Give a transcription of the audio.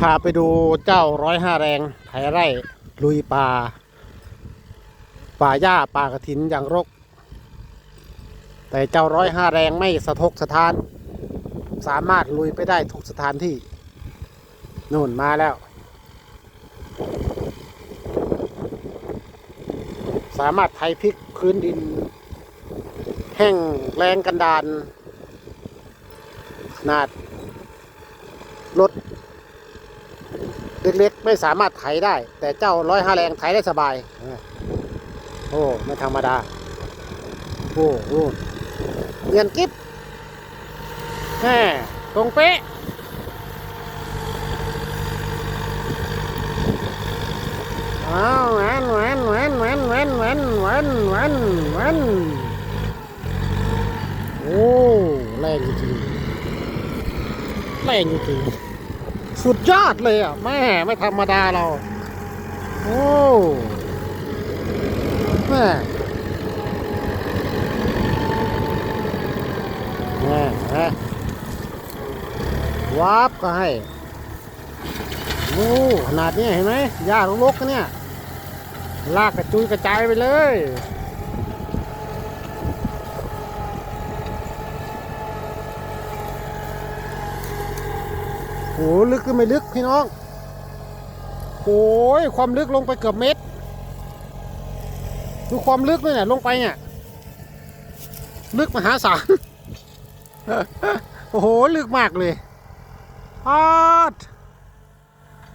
พาไปดูเจ้าร้อยห้าแรงไถไร่ลุยป่า ป่าหญ้าป่ากระถินอย่างรก แต่เจ้าร้อยห้าแรงไม่สะทกสะทาน สามารถลุยไปได้ทุกสถานที่นู่นมาแล้ว สามารถไถพลิกพื้นดิน แห้งแรงกันดานขนาดรถ เล็กๆ ไม่สามารถไถได้ แต่เจ้าร้อยห้าแรงไถได้สบาย โอ้ไม่ธรรมดา โอ้โหเงียนกิ๊บแหมตรงเป๊ะอ้าวแหวนแหวนแหวนแหวนแหวนแหวนแหวนแหวนแหวนโอ้แรงจริงแรงจริง สุดยอดเลยอะ แม่ไม่ธรรมดาเรา โอ้แม่แม่ฮะวาบก็ให้โอ้ขนาดนี้เห็นไหมหญ้าลกๆเนี่ย ลากกระจุยกระจายไปเลย หลึกก็ไม่ลึกพี่น้องโอ้ยความลึกลงไปเกือบเมตรดูความลึกเนี่ยลงไปเนี่ยลึกมหาศาลโอ้โหลึกมากเลยพาด